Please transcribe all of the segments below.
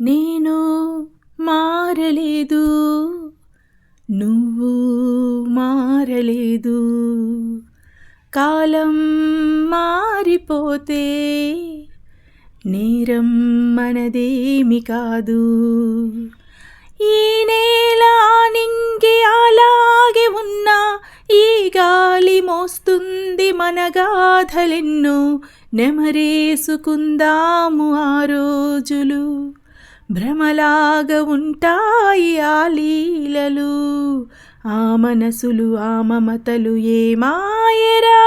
నేను మారలేదు. నువ్వు మారలేదు. కాలం మారిపోతే నేరం మనదేమి కాదు. ఈ నేల నింగి అలాగే ఉన్నా ఈ గాలి మోస్తుంది మన గాథలెన్నో నెమరేసుకుందాము ఆ రోజులు. భ్రమలాగా ఉంటాయి ఆ లీలలు. ఆ మనసులు ఆ మమతలు ఏమాయరా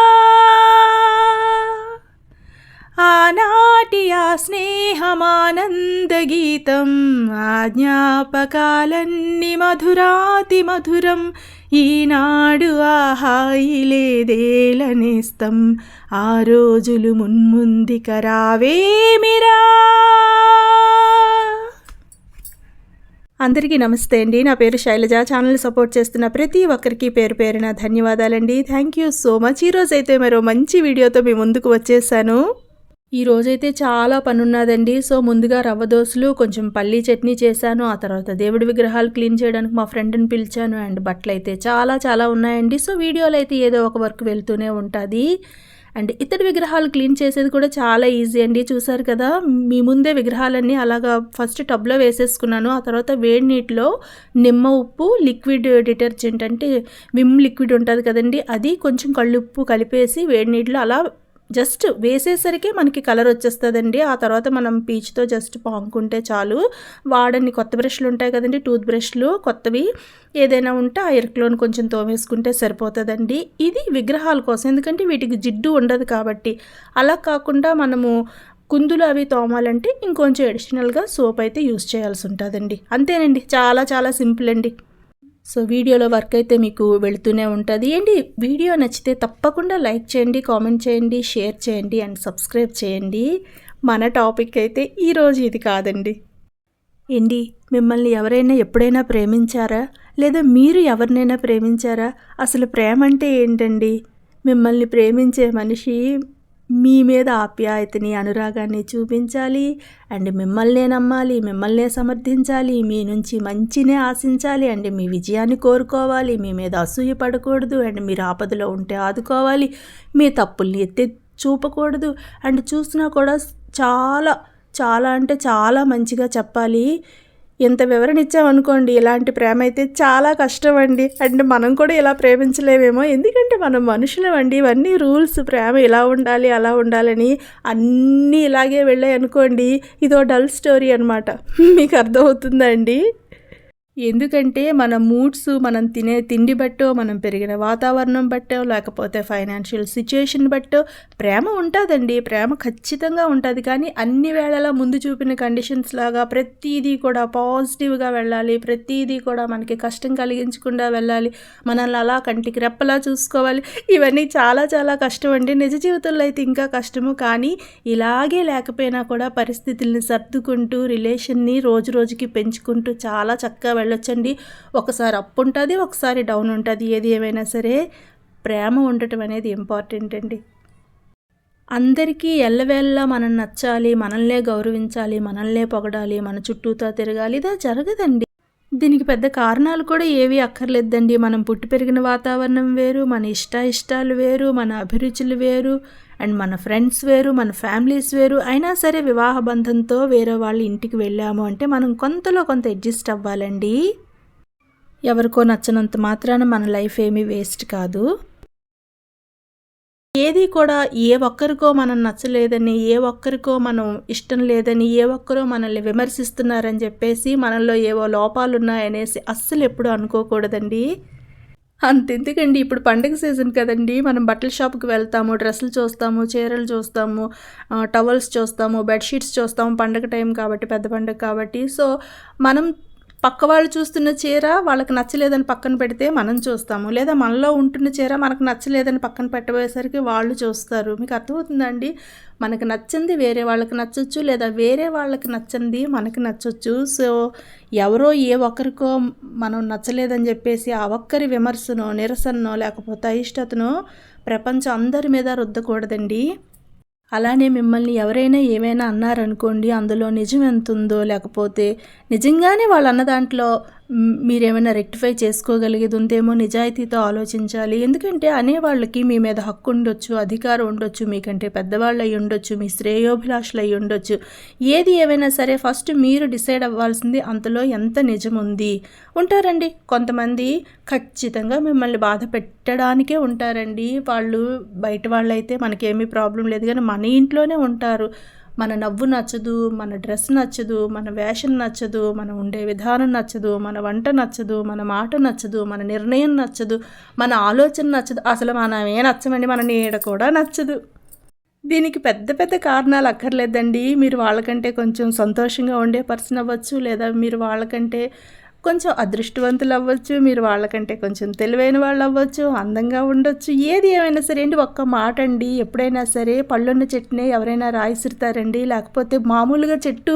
ఆనాటి ఆ స్నేహమానంద గీతం ఆ జ్ఞాపకాలన్నీ మధురాతి మధురం. ఈనాడు ఆహాయిలేదేలనేస్తం లేదేలనేస్తం ఆ రోజులు మున్ముందికరావేమిరా? అందరికీ నమస్తే అండి. నా పేరు శైలజ. ఛానల్ సపోర్ట్ చేస్తున్న ప్రతి ఒక్కరికి పేరు పేరున ధన్యవాదాలండి. థ్యాంక్ యూ సో మచ్ ఈరోజు అయితే మరో మంచి వీడియోతో మీ ముందుకు వచ్చేసాను. ఈ రోజైతే చాలా పనున్నదండి. సో ముందుగా రవ్వ దోశలు కొంచెం పల్లీ చట్నీ చేశాను. ఆ తర్వాత దేవుడి విగ్రహాలు క్లీన్ చేయడానికి మా ఫ్రెండ్ని పిలిచాను. అండ్ బట్టలు అయితే చాలా చాలా ఉన్నాయండి. సో వీడియోలు అయితే ఏదో ఒక వర్క్ వెళ్తూనే ఉంటుంది. అండ్ ఇతడి విగ్రహాలు క్లీన్ చేసేది కూడా చాలా ఈజీ అండి. చూసారు కదా మీ ముందే విగ్రహాలన్నీ అలాగా ఫస్ట్ టబ్లో వేసేసుకున్నాను. ఆ తర్వాత వేడి నీటిలో నిమ్మ ఉప్పు లిక్విడ్ డిటర్జెంట్ అంటే విమ్ లిక్విడ్ ఉంటుంది కదండి అది కొంచెం కళ్ళుప్పు కలిపేసి వేడి నీటిలో అలా జస్ట్ వేసేసరికి మనకి కలర్ వచ్చేస్తుందండి. ఆ తర్వాత మనం పీచ్తో జస్ట్ పాముకుంటే చాలు. వాడని కొత్త బ్రష్లు ఉంటాయి కదండి టూత్ బ్రష్లు. కొత్తవి ఏదైనా ఉంటే ఆ ఇరుకులోని కొంచెం తోమేసుకుంటే సరిపోతుందండి. ఇది విగ్రహాల కోసం. ఎందుకంటే వీటికి జిడ్డు ఉండదు కాబట్టి. అలా కాకుండా మనము కుందులు అవి తోమాలంటే ఇంకొంచెం అడిషనల్గా సోప్ అయితే యూస్ చేయాల్సి ఉంటుందండి. అంతేనండి. చాలా చాలా సింపుల్ అండి. సో వీడియోలో వర్క్ అయితే మీకు వెళుతూనే ఉంటుంది. ఏంటి? వీడియో నచ్చితే తప్పకుండా లైక్ చేయండి కామెంట్ చేయండి షేర్ చేయండి అండ్ సబ్స్క్రైబ్ చేయండి. మన టాపిక్ అయితే ఈరోజు ఇది కాదండి. ఏంటి? మిమ్మల్ని ఎవరైనా ఎప్పుడైనా ప్రేమించారా? లేదా మీరు ఎవరినైనా ప్రేమించారా? అసలు ప్రేమ అంటే ఏంటండి? మిమ్మల్ని ప్రేమించే మనిషి మీ మీద ఆప్యాయతని అనురాగాన్ని చూపించాలి. అండ్ మిమ్మల్నే నమ్మాలి మిమ్మల్నే సమర్థించాలి మీ నుంచి మంచినే ఆశించాలి అండ్ మీ విజయాన్ని కోరుకోవాలి మీ మీద అసూయ పడకూడదు అండ్ మీరు ఆపదలో ఉంటే ఆదుకోవాలి మీ తప్పుల్ని ఎత్తి చూపకూడదు. అండ్ చూసినా కూడా చాలా చాలా అంటే చాలా మంచిగా చెప్పాలి. ఇంత వివరణ ఇచ్చామనుకోండి ఇలాంటి ప్రేమ అయితే చాలా కష్టం అండి అండ్ మనం కూడా ఇలా ప్రేమించలేమేమో ఎందుకంటే మనం మనుషులం అండి. ఇవన్నీ రూల్స్ ప్రేమ ఇలా ఉండాలి అలా ఉండాలని అన్నీ ఇలాగే వెళ్ళాయి అనుకోండి ఇదో డల్ స్టోరీ అనమాట మీకు అర్థమవుతుందా అండి? ఎందుకంటే మన మూడ్స్ మనం తినే తిండి బట్టో మనం పెరిగిన వాతావరణం బట్టో లేకపోతే ఫైనాన్షియల్ సిచ్యుయేషన్ బట్టో ప్రేమ ఉంటుందండి. ప్రేమ ఖచ్చితంగా ఉంటుంది. కానీ అన్ని వేళలా ముందు చూపిన కండిషన్స్ లాగా ప్రతిదీ కూడా పాజిటివ్గా వెళ్ళాలి. ప్రతిదీ కూడా మనకి కష్టం కలిగించకుండా వెళ్ళాలి. మనల్ని అలా కంటికి రెప్పలా చూసుకోవాలి. ఇవన్నీ చాలా చాలా కష్టం అండి. నిజ జీవితంలో అయితే ఇంకా కష్టము. కానీ ఇలాగే లేకపోయినా కూడా పరిస్థితుల్ని సర్దుకుంటూ రిలేషన్ని రోజు రోజుకి పెంచుకుంటూ చాలా చక్కగా వెళ్ళొచ్చండి. ఒకసారి అప్ ఉంటుంది ఒకసారి డౌన్ ఉంటుంది. ఏది ఏమైనా సరే ప్రేమ ఉండటం అనేది ఇంపార్టెంట్ అండి. అందరికీ ఎల్లవేళ్ళ మనం నచ్చాలి మనల్నే గౌరవించాలి మనల్నే పొగడాలి మన చుట్టూతో తిరగాలి. ఇదా జరగదండి. దీనికి పెద్ద కారణాలు కూడా ఏవి అక్కర్లేదండి మనం పుట్టి పెరిగిన వాతావరణం వేరు మన ఇష్ట ఇష్టాలు వేరు మన అభిరుచులు వేరు అండ్ మన ఫ్రెండ్స్ వేరు మన ఫ్యామిలీస్ వేరు. అయినా సరే వివాహ బంధంతో వేరే వాళ్ళ ఇంటికి వెళ్ళాము అంటే మనం కొంతలో కొంత అడ్జస్ట్ అవ్వాలండి. ఎవరికో నచ్చినంత మాత్రాన మన లైఫ్ ఏమీ వేస్ట్ కాదు. ఏది కూడా ఏ ఒక్కరికో మనం నచ్చలేదని ఏ ఒక్కరికో మనం ఇష్టం లేదని ఏ ఒక్కరో మనల్ని విమర్శిస్తున్నారని చెప్పేసి మనలో ఏవో లోపాలు ఉన్నాయనేసి అస్సలు ఎప్పుడు అనుకోకూడదండి. అంతెందుకండి ఇప్పుడు పండగ సీజన్ కదండి. మనం బట్టల షాప్కి వెళ్తాము డ్రెస్సులు చూస్తాము చీరలు చూస్తాము టవల్స్ చూస్తాము బెడ్షీట్స్ చూస్తాము పండగ టైం కాబట్టి పెద్ద పండగ కాబట్టి. సో మనం పక్క వాళ్ళు చూస్తున్న చీర వాళ్ళకి నచ్చలేదని పక్కన పెడితే మనం చూస్తాము. లేదా మనలో ఉంటున్న చీర మనకు నచ్చలేదని పక్కన పెట్టబోయేసరికి వాళ్ళు చూస్తారు. మీకు అర్థమవుతుందండి? మనకు నచ్చింది వేరే వాళ్ళకి నచ్చచ్చు లేదా వేరే వాళ్ళకి నచ్చింది మనకి నచ్చచ్చు. సో ఎవరో ఏ ఒక్కరికో మనం నచ్చలేదని చెప్పేసి ఆ ఒక్కరి విమర్శనో నిరసనో లేకపోతే అయిష్టతను ప్రపంచం అందరి మీద రుద్దకూడదండి. అలానే మిమ్మల్ని ఎవరైనా ఏమైనా అన్నారనుకోండి అందులో నిజం ఎంత ఉందో లేకపోతే నిజంగానే వాళ్ళు అన్న దాంట్లో మీరేమైనా రెక్టిఫై చేసుకోగలిగేది ఉందేమో నిజాయితీతో ఆలోచించాలి. ఎందుకంటే అనేవాళ్ళకి మీ మీద హక్కు ఉండొచ్చు అధికారం ఉండొచ్చు మీకంటే పెద్దవాళ్ళు అయి ఉండొచ్చు మీ శ్రేయోభిలాషులు అయి ఉండొచ్చు. ఏది ఏమైనా సరే ఫస్ట్ మీరు డిసైడ్ అవ్వాల్సింది అంతలో ఎంత నిజం ఉంది ఉంటారండి. కొంతమంది ఖచ్చితంగా మిమ్మల్ని బాధ పెట్టడానికే ఉంటారండి. వాళ్ళు బయట వాళ్ళైతే మనకేమీ ప్రాబ్లం లేదు కానీ మన ఇంట్లోనే ఉంటారు. మన నవ్వు నచ్చదు మన డ్రెస్ నచ్చదు మన వేషం నచ్చదు మనం ఉండే విధానం నచ్చదు మన వంట నచ్చదు మన మాట నచ్చదు మన నిర్ణయం నచ్చదు మన ఆలోచన నచ్చదు. అసలు మనం ఏ నచ్చమండి మన నీడ కూడా నచ్చదు. దీనికి పెద్ద పెద్ద కారణాలు అక్కర్లేదండి. మీరు వాళ్ళకంటే కొంచెం సంతోషంగా ఉండే పర్సన్ అవ్వచ్చు లేదా మీరు వాళ్ళకంటే కొంచెం అదృష్టవంతులు అవ్వచ్చు మీరు వాళ్ళకంటే కొంచెం తెలివైన వాళ్ళు అవ్వచ్చు అందంగా ఉండొచ్చు ఏది ఏమైనా సరే అండి ఒక్క మాట అండి. ఎప్పుడైనా సరే పళ్ళున్న చెట్టునే ఎవరైనా రాయిసిరుతారండి. లేకపోతే మామూలుగా చెట్టు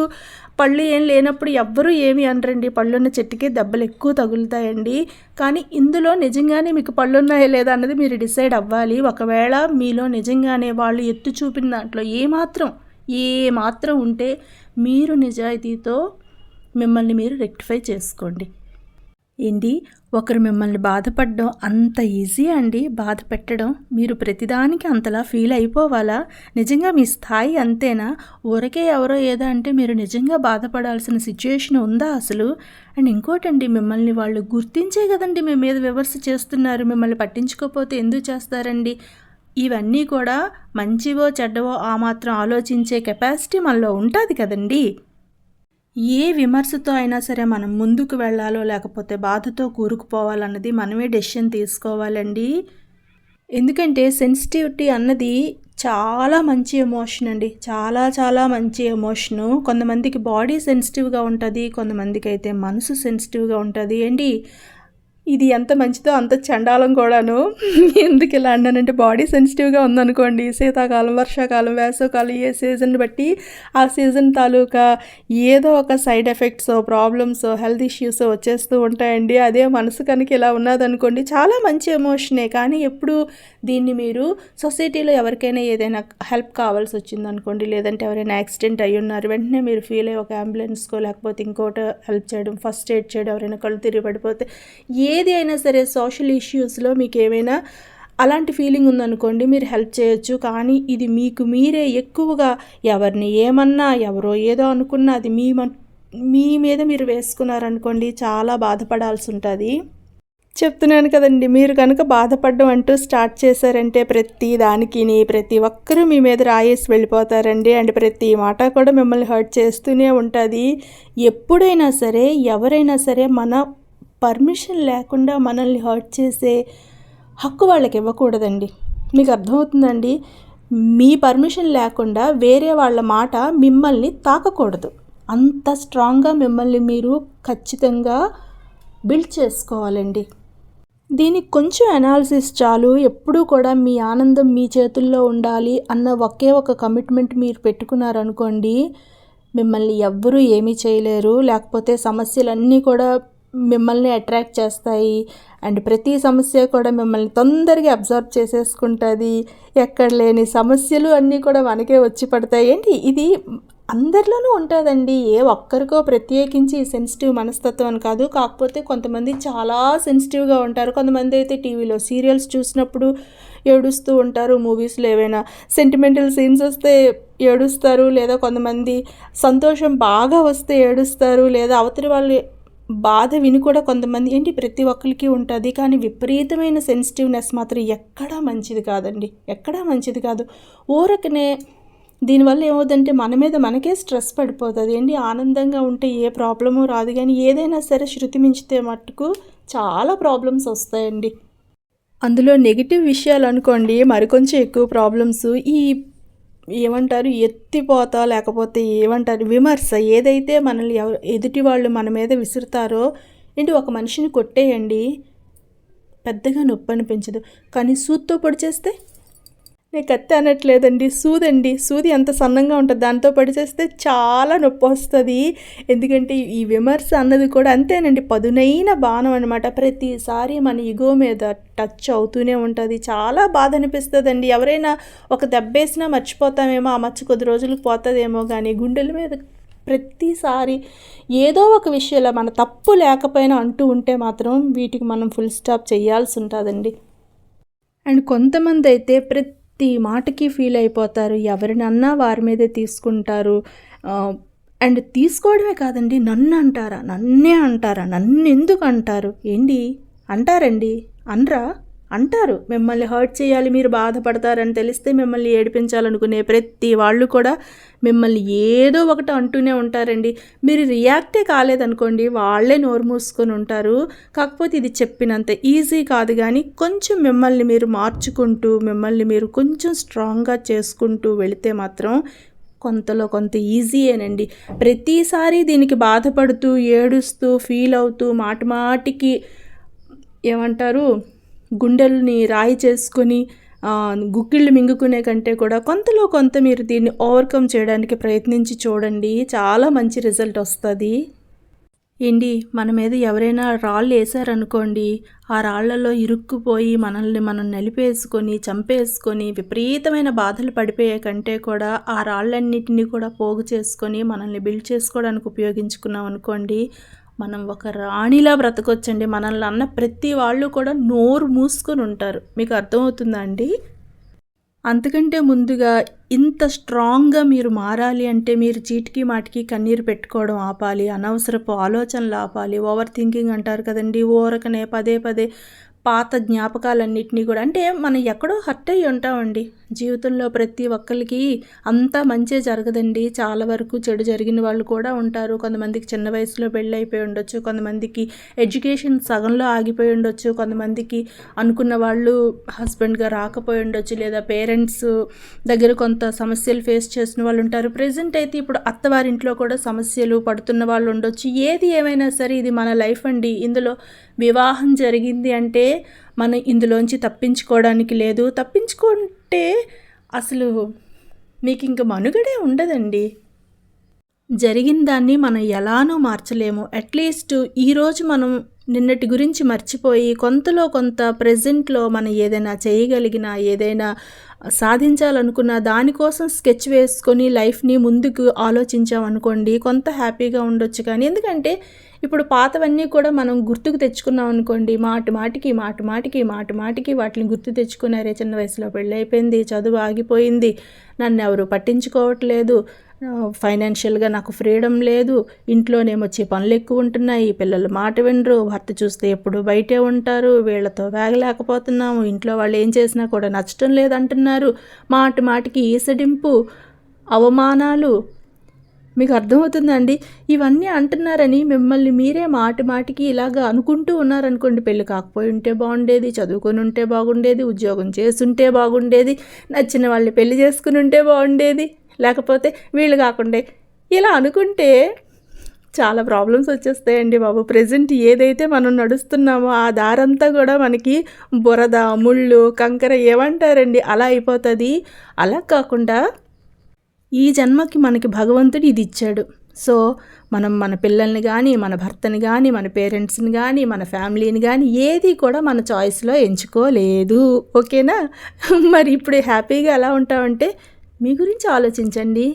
పళ్ళు ఏం లేనప్పుడు ఎవ్వరూ ఏమి అనరండి. పళ్ళున్న చెట్టుకే దెబ్బలు ఎక్కువ తగులుతాయండి. కానీ ఇందులో నిజంగానే మీకు పళ్ళున్నాయా లేదా అన్నది మీరు డిసైడ్ అవ్వాలి. ఒకవేళ మీలో నిజంగానే వాళ్ళు ఎత్తు చూపిన దాంట్లో ఏమాత్రం ఏ మాత్రం ఉంటే మీరు నిజాయితీతో మిమ్మల్ని మీరు రెక్టిఫై చేసుకోండి. ఏంటి? ఒకరు మిమ్మల్ని బాధపడడం అంత ఈజీ అండి? బాధ పెట్టడం? మీరు ప్రతిదానికి అంతలా ఫీల్ అయిపోవాలా? నిజంగా మీ స్థాయి అంతేనా? ఊరకే ఎవరో ఏదో అంటే మీరు నిజంగా బాధపడాల్సిన సిచ్యుయేషన్ ఉందా అసలు? అండ్ ఇంకోటండి మిమ్మల్ని వాళ్ళు గుర్తించే కదండి మీ మీద విమర్శ చేస్తున్నారు. మిమ్మల్ని పట్టించుకోకపోతే ఎందుకు చేస్తారండి? ఇవన్నీ కూడా మంచివో చెడ్డవో ఆ మాత్రం ఆలోచించే కెపాసిటీ మనలో ఉంటుంది కదండీ. ఏ విమర్శతో అయినా సరే మనం ముందుకు వెళ్ళాలో లేకపోతే బాధతో కూరుకుపోవాలన్నది మనమే డెసిషన్ తీసుకోవాలండి. ఎందుకంటే సెన్సిటివిటీ అన్నది చాలా మంచి ఎమోషన్ అండి. చాలా చాలా మంచి ఎమోషను. కొంతమందికి బాడీ సెన్సిటివ్గా ఉంటుంది కొంతమందికి అయితే మనసు సెన్సిటివ్గా ఉంటుంది అండి. ఇది ఎంత మంచిదో అంత చండాలం కూడాను. ఎందుకు ఇలా అన్నానంటే బాడీ సెన్సిటివ్గా ఉందనుకోండి. శీతాకాలం వర్షాకాలం వేసవకాలం ఏ సీజన్ బట్టి ఆ సీజన్ తాలూకా ఏదో ఒక side effects problems health issues వచ్చేస్తూ ఉంటాయండి. అదే మనసు కనుక ఇలా ఉన్నదనుకోండి చాలా మంచి ఎమోషనే. కానీ ఎప్పుడు దీన్ని మీరు సొసైటీలో ఎవరికైనా ఏదైనా హెల్ప్ కావాల్సి వచ్చిందనుకోండి లేదంటే ఎవరైనా యాక్సిడెంట్ అయ్యి ఉన్నారు వెంటనే మీరు ఫీల్ అయ్యి ఒక అంబులెన్స్కో లేకపోతే ఇంకోటి హెల్ప్ చేయడం ఫస్ట్ ఎయిడ్ చేయడం ఎవరైనా కళ్ళు తిరిగి పడిపోతే ఏది అయినా సరే సోషల్ ఇష్యూస్లో మీకు ఏమైనా అలాంటి ఫీలింగ్ ఉందనుకోండి మీరు హెల్ప్ చేయొచ్చు. కానీ ఇది మీకు మీరే ఎక్కువగా ఎవరిని ఏమన్నా ఎవరో ఏదో అనుకున్నా అది మీ మీ మీద మీరు వేసుకున్నారనుకోండి చాలా బాధపడాల్సి ఉంటుంది. చెప్తున్నాను కదండి మీరు కనుక బాధపడడం అంటూ స్టార్ట్ చేశారంటే ప్రతి దానికి ప్రతి ఒక్కరూ మీ మీద రాయేసి వెళ్ళిపోతారండి. అండ్ ప్రతి మాట కూడా మిమ్మల్ని హర్ట్ చేస్తూనే ఉంటుంది. ఎప్పుడైనా సరే ఎవరైనా సరే మన పర్మిషన్ లేకుండా మనల్ని హర్ట్ చేసే హక్కు వాళ్ళకి ఇవ్వకూడదండి. మీకు అర్థమవుతుందండి? మీ పర్మిషన్ లేకుండా వేరే వాళ్ళ మాట మిమ్మల్ని తాకకూడదు. అంత స్ట్రాంగ్గా మిమ్మల్ని మీరు ఖచ్చితంగా బిల్డ్ చేసుకోవాలండి. దీనికి కొంచెం అనాలిసిస్ చాలు. ఎప్పుడూ కూడా మీ ఆనందం మీ చేతుల్లో ఉండాలి అన్న ఒకే ఒక కమిట్మెంట్ మీరు పెట్టుకున్నారనుకోండి మిమ్మల్ని ఎవ్వరూ ఏమీ చేయలేరు. లేకపోతే సమస్యలన్నీ కూడా మిమ్మల్ని అట్రాక్ట్ చేస్తాయి. అండ్ ప్రతి సమస్య కూడా మిమ్మల్ని తొందరగా అబ్జర్వ్ చేసేసుకుంటుంది. ఎక్కడ లేని సమస్యలు అన్నీ కూడా మనకే వచ్చి పడతాయి. ఏంటి? ఇది అందరిలోనూ ఉంటుందండి. ఏ ఒక్కరికో ప్రత్యేకించి సెన్సిటివ్ మనస్తత్వం అని కాదు. కాకపోతే కొంతమంది చాలా సెన్సిటివ్గా ఉంటారు. కొంతమంది అయితే టీవీలో సీరియల్స్ చూసినప్పుడు ఏడుస్తూ ఉంటారు. మూవీస్లో ఏవైనా సెంటిమెంటల్ సీన్స్ వస్తే ఏడుస్తారు. లేదా కొంతమంది సంతోషం బాగా వస్తే ఏడుస్తారు. లేదా అవతలి వాళ్ళు బాధ విని కూడా కొంతమంది ఏంటి ప్రతి ఒక్కరికి ఉంటుంది కానీ విపరీతమైన సెన్సిటివ్నెస్ మాత్రం ఎక్కడా మంచిది కాదండి. ఎక్కడా మంచిది కాదు. ఊరకనే దీనివల్ల ఏమవుతుందంటే మన మీద మనకే స్ట్రెస్ పడిపోతుంది. ఏంటి? ఆనందంగా ఉంటే ఏ ప్రాబ్లము రాదు. కానీ ఏదైనా సరే శృతి మించితే మట్టుకు చాలా ప్రాబ్లమ్స్ వస్తాయండి. అందులో నెగిటివ్ విషయాలు అనుకోండి మరికొంచెం ఎక్కువ ప్రాబ్లమ్స్. ఈ ఏమంటారు? ఎత్తిపోత లేకపోతే ఏమంటారు? విమర్శ ఏదైతే మనల్ని ఎవరు ఎదుటి వాళ్ళు మన మీద విసురుతారో ఏంటి ఒక మనిషిని కొట్టేయండి. పెద్దగా నొప్పి అనిపించదు. కానీ సూత్తో పొడి చేస్తే నేను కత్తి అనట్లేదండి సూదండి. సూది ఎంత సన్నంగా ఉంటుంది. దాంతో పడిచేస్తే చాలా నొప్పి వస్తుంది. ఎందుకంటే ఈ విమర్శ అన్నది కూడా అంతేనండి. పదునైన బాణం అనమాట ప్రతిసారి మన ఇగో మీద టచ్ అవుతూనే ఉంటుంది. చాలా బాధ అనిపిస్తుందండి. ఎవరైనా ఒక దెబ్బేసినా మర్చిపోతామేమో ఆ మచ్చ కొద్ది రోజులకు పోతుందేమో కానీ గుండెల మీద ప్రతిసారి ఏదో ఒక విషయంలో మన తప్పు లేకపోయినా అంటూ ఉంటే మాత్రం వీటికి మనం ఫుల్ స్టాప్ చేయాల్సి ఉంటుందండి. అండ్ కొంతమంది అయితే ప్రతి ప్రతి మాటకి ఫీల్ అయిపోతారు. ఎవరినన్నా వారి మీదే తీసుకుంటారు. అండ్ తీసుకోవడమే కాదండి నన్ను అంటారా? నన్నే అంటారా? నన్ను ఎందుకు అంటారు? ఏంటి? అంటారండి. అనరా? అంటారు మిమ్మల్ని హర్ట్ చేయాలి మీరు బాధపడతారని తెలిస్తే మిమ్మల్ని ఏడిపించాలనుకునే ప్రతి వాళ్ళు కూడా మిమ్మల్ని ఏదో ఒకటి అంటూనే ఉంటారండి. మీరు రియాక్టే కాలేదనుకోండి వాళ్ళే నోరు మూసుకొని ఉంటారు. కాకపోతే ఇది చెప్పినంత ఈజీ కాదు కానీ కొంచెం మిమ్మల్ని మీరు మార్చుకుంటూ మిమ్మల్ని మీరు కొంచెం స్ట్రాంగ్గా చేసుకుంటూ వెళితే మాత్రం కొంతలో కొంత ఈజీయేనండి. ప్రతిసారి దీనికి బాధపడుతూ ఏడుస్తూ ఫీల్ అవుతూ మాటిమాటికి ఏమంటారు గుండెల్ని రాయి చేసుకొని గుక్కిళ్ళు మింగుకునే కంటే కూడా కొంతలో కొంత మీరు దీన్ని ఓవర్కమ్ చేయడానికి ప్రయత్నించి చూడండి. చాలా మంచి రిజల్ట్ వస్తుంది. ఏంటి? మన మీద ఎవరైనా రాళ్ళు వేసారనుకోండి ఆ రాళ్ళలో ఇరుక్కుపోయి మనల్ని మనం నలిపేసుకొని చంపేసుకొని విపరీతమైన బాధలు పడిపోయే కంటే కూడా ఆ రాళ్ళన్నిటిని కూడా పోగు చేసుకొని మనల్ని బిల్డ్ చేసుకోవడానికి ఉపయోగించుకున్నాం అనుకోండి మనం ఒక రాణిలా బ్రతకొచ్చండి. మనల్ని అన్న ప్రతి వాళ్ళు కూడా నోరు మూసుకొని ఉంటారు. మీకు అర్థమవుతుందా అండి? అంతకంటే ముందుగా ఇంత స్ట్రాంగ్గా మీరు మారాలి అంటే మీరు చీటికి మాటికి కన్నీరు పెట్టుకోవడం ఆపాలి అనవసరపు ఆలోచనలు ఆపాలి ఓవర్ థింకింగ్ అంటారు కదండి. ఓరకనే పదే పదే పాత జ్ఞాపకాలన్నింటినీ కూడా అంటే మనం ఎక్కడో హర్ట్ అయ్యి ఉంటామండి. జీవితంలో ప్రతి ఒక్కరికి అంతా మంచే జరగదండి. చాలా వరకు చెడు జరిగిన వాళ్ళు కూడా ఉంటారు. కొంతమందికి చిన్న వయసులో పెళ్ళి అయిపోయి ఉండొచ్చు. కొంతమందికి ఎడ్యుకేషన్ సగంలో ఆగిపోయి ఉండొచ్చు. కొంతమందికి అనుకున్న వాళ్ళు హస్బెండ్గా రాకపోయి ఉండొచ్చు. లేదా పేరెంట్స్ దగ్గర కొంత సమస్యలు ఫేస్ చేసిన వాళ్ళు ఉంటారు. ప్రజెంట్ అయితే ఇప్పుడు అత్తవారింట్లో కూడా సమస్యలు పడుతున్న వాళ్ళు ఉండొచ్చు. ఏది ఏమైనా సరే ఇది మన లైఫ్ అండి. ఇందులో వివాహం జరిగింది అంటే మనం ఇందులోంచి తప్పించుకోవడానికి లేదు. తప్పించుకుంటే అసలు మీకు ఇంక మనుగడే ఉండదండి. జరిగిన దాన్ని మనం ఎలానూ మార్చలేము. అట్లీస్ట్ ఈరోజు మనం నిన్నటి గురించి మర్చిపోయి కొంతలో కొంత ప్రజెంట్లో మనం ఏదైనా చేయగలిగినా ఏదైనా సాధించాలనుకున్న దానికోసం స్కెచ్ వేసుకొని లైఫ్ని ముందుకు ఆలోచించామనుకోండి కొంత హ్యాపీగా ఉండొచ్చు కానీ. ఎందుకంటే ఇప్పుడు పాతవన్నీ కూడా మనం గుర్తుకు తెచ్చుకున్నాం అనుకోండి మాటి మాటికి మాటి మాటికి మాటి మాటికి వాటిని గుర్తు తెచ్చుకున్నారే చిన్న వయసులో పెళ్ళి అయిపోయింది చదువు ఆగిపోయింది నన్ను ఎవరు పట్టించుకోవట్లేదు ఫైనాన్షియల్గా నాకు ఫ్రీడమ్ లేదు. ఇంట్లోనేమొచ్చి పనులు ఎక్కువ ఉంటున్నాయి పిల్లలు మాట వినరు. భర్త చూస్తే ఎప్పుడు బయటే ఉంటారు. వీళ్ళతో వేగలేకపోతున్నాము ఇంట్లో వాళ్ళు ఏం చేసినా కూడా నచ్చటం లేదంటున్నారు. మాటి మాటికి ఈసడింపు అవమానాలు. మీకు అర్థమవుతుందండి? ఇవన్నీ అంటున్నారని మిమ్మల్ని మీరే మాటి మాటికి ఇలాగ అనుకుంటూ ఉన్నారనుకోండి. పెళ్ళి కాకపోయి ఉంటే బాగుండేది. చదువుకొని ఉంటే బాగుండేది. ఉద్యోగం చేస్తుంటే బాగుండేది. నచ్చిన వాళ్ళని పెళ్ళి చేసుకుని ఉంటే బాగుండేది. లేకపోతే వీళ్ళు కాకుండే. ఇలా అనుకుంటే చాలా ప్రాబ్లమ్స్ వచ్చేస్తాయండి బాబు. ప్రజెంట్ ఏదైతే మనం నడుస్తున్నామో ఆ దారంతా కూడా మనకి బురద ముళ్ళు కంకర ఏమంటారండి అలా అయిపోతుంది. అలా కాకుండా ఈ జన్మకి మనకి భగవంతుడు ఇది ఇచ్చాడు. సో మనం మన పిల్లల్ని కానీ మన భర్తని కానీ మన పేరెంట్స్ని కానీ మన ఫ్యామిలీని కానీ ఏది కూడా మన చాయిస్లో ఎంచుకోలేదు. ఓకేనా? మరి ఇప్పుడు హ్యాపీగా ఎలా ఉంటామంటే మీ గురించి ఆలోచించండి.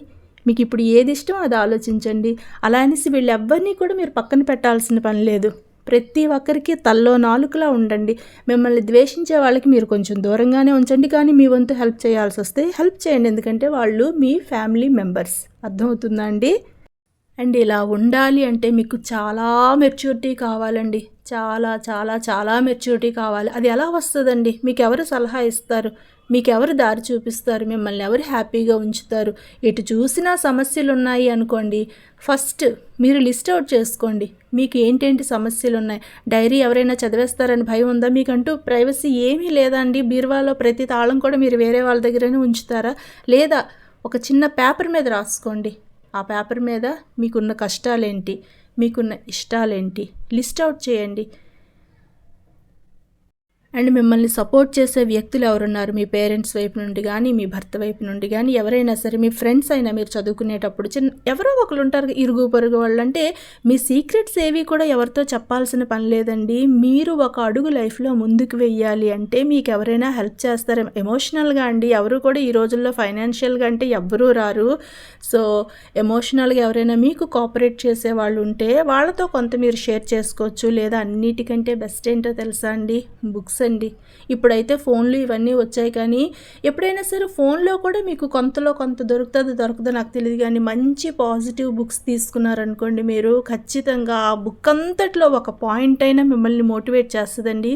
మీకు ఇప్పుడు ఏది ఇష్టమో అది ఆలోచించండి. అలా అనేసి వీళ్ళెవ్వరినీ కూడా మీరు పక్కన పెట్టాల్సిన పని లేదు. ప్రతి ఒక్కరికి తల్లో నాలుకలా ఉండండి. మిమ్మల్ని ద్వేషించే వాళ్ళకి మీరు కొంచెం దూరంగానే ఉంచండి. కానీ మీ వంతు హెల్ప్ చేయాల్సి వస్తే హెల్ప్ చేయండి. ఎందుకంటే వాళ్ళు మీ ఫ్యామిలీ మెంబర్స్. అర్థమవుతుందా అండి? అండ్ ఇలా ఉండాలి అంటే మీకు చాలా మెచ్యూరిటీ కావాలండి. చాలా చాలా చాలా మెచ్యూరిటీ కావాలి. అది ఎలా వస్తుందండి? మీకు ఎవరు సలహా ఇస్తారు? మీకు ఎవరు దారి చూపిస్తారు? మిమ్మల్ని ఎవరు హ్యాపీగా ఉంచుతారు? ఎటు చూసినా సమస్యలు ఉన్నాయి అనుకోండి. ఫస్ట్ మీరు లిస్ట్ అవుట్ చేసుకోండి. మీకు ఏంటేంటి సమస్యలు ఉన్నాయి డైరీ ఎవరైనా చదివేస్తారని భయం ఉందా మీకంటూ? ప్రైవసీ ఏమీ లేదా అండి బీరువాలో ప్రతి తాళం కూడా మీరు వేరే వాళ్ళ దగ్గరనే ఉంచుతారా? లేదా ఒక చిన్న పేపర్ మీద రాసుకోండి. ఆ పేపర్ మీద మీకున్న కష్టాలేంటి? మీకున్న ఇష్టాలేంటి? లిస్ట్ అవుట్ చేయండి. అండ్ మిమ్మల్ని సపోర్ట్ చేసే వ్యక్తులు ఎవరున్నారు? మీ పేరెంట్స్ వైపు నుండి కానీ మీ భర్త వైపు నుండి కానీ ఎవరైనా సరే మీ ఫ్రెండ్స్ అయినా మీరు చదువుకునేటప్పుడు చిన్న ఎవరో ఒకరు ఉంటారు ఇరుగు పొరుగు వాళ్ళు అంటే మీ సీక్రెట్స్ ఏవి కూడా ఎవరితో చెప్పాల్సిన పని లేదండి. మీరు ఒక అడుగు లైఫ్లో ముందుకు వెయ్యాలి అంటే మీకు ఎవరైనా హెల్ప్ చేస్తారు? ఎమోషనల్గా అండి ఎవరు కూడా ఈ రోజుల్లో ఫైనాన్షియల్గా అంటే ఎవ్వరూ రారు. సో ఎమోషనల్గా ఎవరైనా మీకు కోఆపరేట్ చేసే వాళ్ళు ఉంటే వాళ్ళతో కొంత మీరు షేర్ చేసుకోవచ్చు లేదా అన్నిటికంటే బెస్ట్ ఏంటో తెలుసా అండి? బుక్స్ అండి. ఇప్పుడైతే ఫోన్లు ఇవన్నీ వచ్చాయి కానీ ఎప్పుడైనా సరే ఫోన్లో కూడా మీకు కొంతలో కొంత దొరుకుతుంది దొరకదో నాకు తెలియదు. కానీ మంచి పాజిటివ్ బుక్స్ తీసుకున్నారనుకోండి మీరు ఖచ్చితంగా ఆ బుక్ అంతట్లో ఒక పాయింట్ అయినా మిమ్మల్ని మోటివేట్ చేస్తుందండి.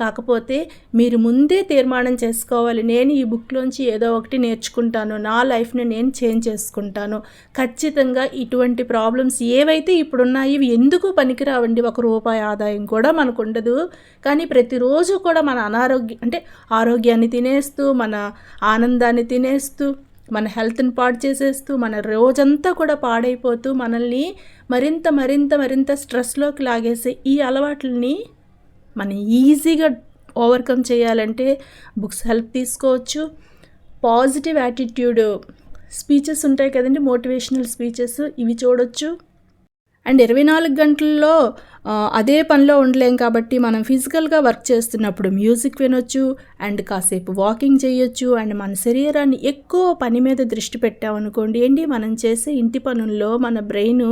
కాకపోతే మీరు ముందే తీర్మానం చేసుకోవాలి. నేను ఈ బుక్లోంచి ఏదో ఒకటి నేర్చుకుంటాను నా లైఫ్ని నేను చేంజ్ చేసుకుంటాను. ఖచ్చితంగా ఇటువంటి ప్రాబ్లమ్స్ ఏవైతే ఇప్పుడున్నాయి ఇవి ఎందుకు పనికిరావండి? ఒక రూపాయి ఆదాయం కూడా మనకు ఉండదు. కానీ ప్రతిరోజు కూడా మన అనారోగ్యం అంటే ఆరోగ్యాన్ని తినేస్తూ మన ఆనందాన్ని తినేస్తూ మన హెల్త్ని పాడు చేసేస్తూ మన రోజంతా కూడా పాడైపోతూ మనల్ని మరింత మరింత మరింత స్ట్రెస్లోకి లాగేసే ఈ అలవాట్లని మనం ఈజీగా ఓవర్కమ్ చేయాలంటే బుక్స్ హెల్ప్ తీసుకోవచ్చు. పాజిటివ్ యాటిట్యూడ్ స్పీచెస్ ఉంటాయి కదండి మోటివేషనల్ స్పీచెస్ ఇవి చూడొచ్చు. అండ్ ఇరవై నాలుగు గంటల్లో అదే పనిలో ఉండలేం కాబట్టి మనం ఫిజికల్గా వర్క్ చేస్తున్నప్పుడు మ్యూజిక్ వినొచ్చు అండ్ కాసేపు వాకింగ్ చేయొచ్చు అండ్ మన శరీరాన్ని ఎక్కువ పని మీద దృష్టి పెట్టామనుకోండి ఏంటి మనం చేసే ఇంటి పనుల్లో మన బ్రెయిన్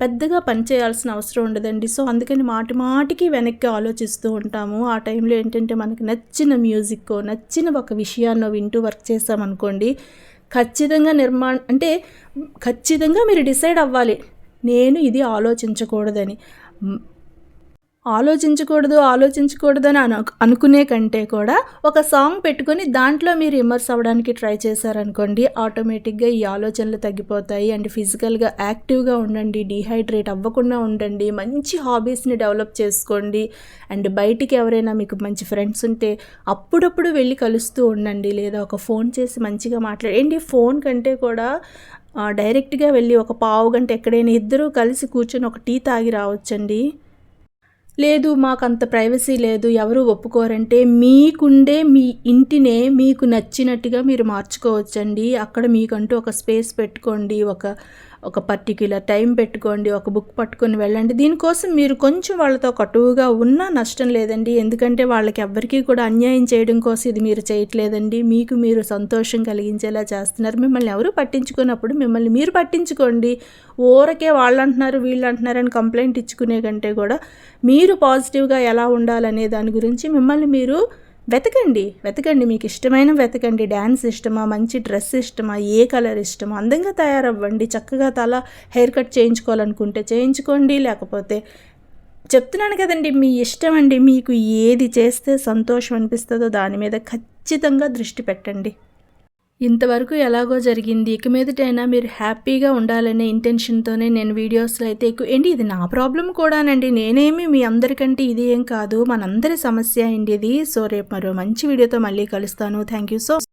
పెద్దగా పని చేయాల్సిన అవసరం ఉండదండి. సో అందుకని మాటి మాటికి వెనక్కి ఆలోచిస్తూ ఉంటాము. ఆ టైంలో ఏంటంటే మనకి నచ్చిన మ్యూజిక్ నచ్చిన ఒక విషయాన్నో వింటూ వర్క్ చేసామనుకోండి ఖచ్చితంగా నిర్మాణ అంటే ఖచ్చితంగా మీరు డిసైడ్ అవ్వాలి. నేను ఇది ఆలోచించకూడదని. ఆలోచించకూడదు ఆలోచించకూడదని అను అనుకునే కంటే కూడా ఒక సాంగ్ పెట్టుకొని దాంట్లో మీరు ఇమర్స్ అవ్వడానికి ట్రై చేశారనుకోండి ఆటోమేటిక్గా ఈ ఆలోచనలు తగ్గిపోతాయి. అండ్ ఫిజికల్గా యాక్టివ్గా ఉండండి డీహైడ్రేట్ అవ్వకుండా ఉండండి మంచి హాబీస్ని డెవలప్ చేసుకోండి. అండ్ బయటికి ఎవరైనా మీకు మంచి ఫ్రెండ్స్ ఉంటే అప్పుడప్పుడు వెళ్ళి కలుస్తూ ఉండండి. లేదా ఒక ఫోన్ చేసి మంచిగా మాట్లాడండి. ఫోన్ కంటే కూడా డైరెక్ట్గా వెళ్ళి ఒక పావు గంట ఎక్కడైనా ఇద్దరూ కలిసి కూర్చొని ఒక టీ తాగి రావచ్చండి. లేదు మాకు అంత ప్రైవసీ లేదు ఎవరు ఒప్పుకోరంటే మీకుండే మీ ఇంటినే మీకు నచ్చినట్టుగా మీరు మార్చుకోవచ్చండి. అక్కడ మీకంటూ ఒక స్పేస్ పెట్టుకోండి ఒక ఒక పర్టిక్యులర్ టైం పెట్టుకోండి ఒక బుక్ పట్టుకొని వెళ్ళండి. దీనికోసం మీరు కొంచెం వాళ్ళతో కటువుగా ఉన్నా నష్టం లేదండి. ఎందుకంటే వాళ్ళకి ఎవ్వరికీ కూడా అన్యాయం చేయడం కోసం ఇది మీరు చేయట్లేదండి. మీకు మీరు సంతోషం కలిగించేలా చేస్తున్నారు. మిమ్మల్ని ఎవరు పట్టించుకున్నప్పుడు మిమ్మల్ని మీరు పట్టించుకోండి. ఊరకే వాళ్ళు అంటున్నారు వీళ్ళు అంటున్నారు అని కంప్లైంట్ ఇచ్చుకునే కంటే కూడా మీరు పాజిటివ్గా ఎలా ఉండాలనే దాని గురించి మిమ్మల్ని మీరు వెతకండి వెతకండి. మీకు ఇష్టమైన వెతకండి. డ్యాన్స్ ఇష్టమా? మంచి డ్రెస్ ఇష్టమా? ఏ కలర్ ఇష్టమా? అందంగా తయారవ్వండి. చక్కగా తల హెయిర్ కట్ చేయించుకోవాలనుకుంటే చేయించుకోండి. లేకపోతే చెప్తున్నాను కదండి మీ ఇష్టం అండి. మీకు ఏది చేస్తే సంతోషం అనిపిస్తుందో దాని మీద ఖచ్చితంగా దృష్టి పెట్టండి. ఇంతవరకు ఎలాగో జరిగింది ఇక మీదటైనా మీరు హ్యాపీగా ఉండాలనే ఇంటెన్షన్తోనే నేను వీడియోస్లో అయితే ఎక్కువ ఏంటి ఇది నా ప్రాబ్లం కూడానండి నేనేమి మీ అందరికంటే ఇది ఏం కాదు మనందరి సమస్య అండి ఇది. సో రేపు మరో మంచి వీడియోతో మళ్ళీ కలుస్తాను. Thank you so